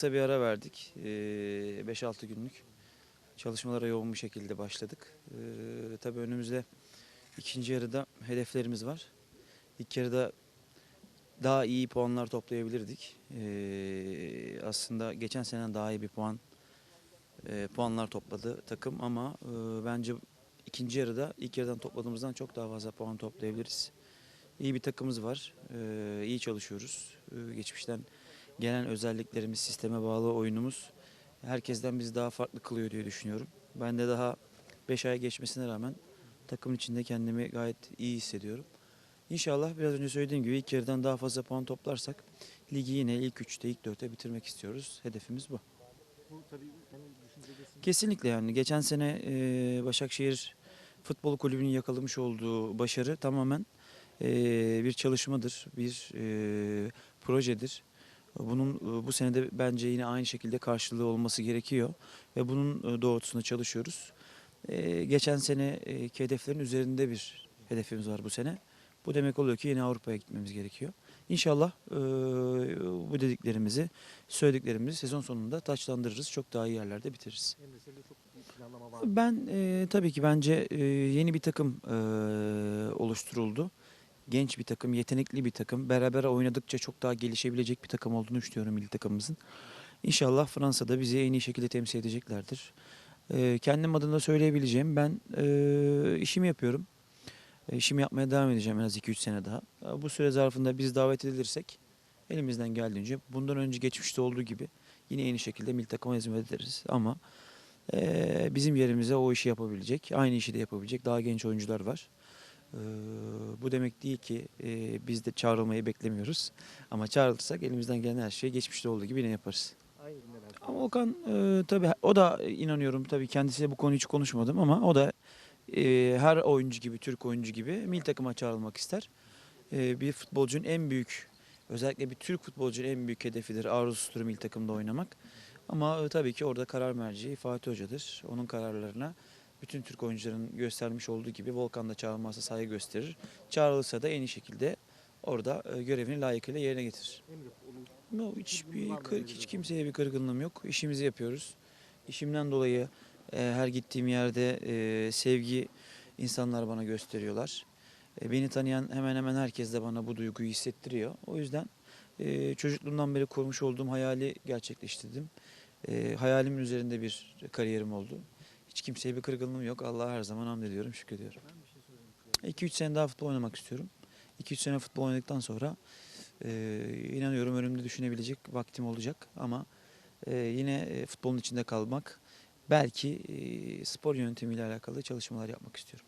Kısa bir ara verdik. Ee, 5-6 günlük çalışmalara yoğun bir şekilde başladık. Ee, tabii önümüzde ikinci yarıda hedeflerimiz var. İlk yarıda daha iyi puanlar toplayabilirdik. Ee, aslında geçen sene daha iyi bir puan e, puanlar topladı takım ama e, bence ikinci yarıda ilk yarıdan topladığımızdan çok daha fazla puan toplayabiliriz. İyi bir takımımız var. Ee, iyi çalışıyoruz. Ee, geçmişten gelen özelliklerimiz, sisteme bağlı oyunumuz herkesten bizi daha farklı kılıyor diye düşünüyorum. Ben de daha 5 ay geçmesine rağmen takımın içinde kendimi gayet iyi hissediyorum. İnşallah biraz önce söylediğim gibi ilk yarıdan daha fazla puan toplarsak ligi yine ilk 3'te, ilk 4'te bitirmek istiyoruz. Hedefimiz bu. Bu tabii düşüncedesin. Kesinlikle yani geçen sene e, Başakşehir Futbol Kulübü'nün yakalamış olduğu başarı tamamen e, bir çalışmadır, bir e, projedir. Bunun e, bu senede bence yine aynı şekilde karşılığı olması gerekiyor ve bunun e, doğrultusunda çalışıyoruz. E, geçen seneki hedeflerin üzerinde bir hedefimiz var bu sene. Bu demek oluyor ki yine Avrupa'ya gitmemiz gerekiyor. İnşallah e, bu dediklerimizi, söylediklerimizi sezon sonunda taçlandırırız. Çok daha iyi yerlerde bitiririz. Ben e, tabii ki bence e, yeni bir takım e, oluşturuldu. Genç bir takım, yetenekli bir takım. Beraber oynadıkça çok daha gelişebilecek bir takım olduğunu düşünüyorum milli takımımızın. İnşallah Fransa'da bizi en iyi şekilde temsil edeceklerdir. E, kendim adına söyleyebileceğim ben e, işimi yapıyorum. E, işimi yapmaya devam edeceğim en az 2-3 sene daha. E, bu süre zarfında biz davet edilirsek elimizden geldiğince bundan önce geçmişte olduğu gibi yine iyi şekilde milli takıma hizmet ederiz. Ama ee, bizim yerimize o işi yapabilecek, aynı işi de yapabilecek daha genç oyuncular var. Ee, bu demek değil ki e, biz de çağrılmayı beklemiyoruz. Ama çağrılırsak elimizden gelen her şeyi geçmişte olduğu gibi yine yaparız. Ama Okan e, tabii o da inanıyorum tabii kendisiyle bu konuyu hiç konuşmadım ama o da e, her oyuncu gibi, Türk oyuncu gibi milli takıma çağrılmak ister. E, bir futbolcunun en büyük, özellikle bir Türk futbolcunun en büyük hedefidir arzusudur milli takımda oynamak. Ama e, tabii ki orada karar merci Fatih Hoca'dır. Onun kararlarına bütün Türk oyuncuların göstermiş olduğu gibi Volkan da çağrılmazsa saygı gösterir. Çağrılırsa da en iyi şekilde orada e, görevini layıkıyla yerine getirir. No, hiçbir kır, hiç kimseye bir kırgınlığım yok. İşimizi yapıyoruz. İşimden dolayı e, her gittiğim yerde e, sevgi insanlar bana gösteriyorlar. E, beni tanıyan hemen hemen herkes de bana bu duyguyu hissettiriyor. O yüzden e, çocukluğumdan beri kurmuş olduğum hayali gerçekleştirdim. E, hayalimin üzerinde bir kariyerim oldu. Hiç kimseye bir kırgınlığım yok. Allah'a her zaman hamd ediyorum, şükrediyorum. Ben bir şey sorayım. 2-3 sene daha futbol oynamak istiyorum. 2-3 sene futbol oynadıktan sonra e, inanıyorum önümde düşünebilecek vaktim olacak ama e, yine e, futbolun içinde kalmak belki e, spor yönetimiyle alakalı çalışmalar yapmak istiyorum.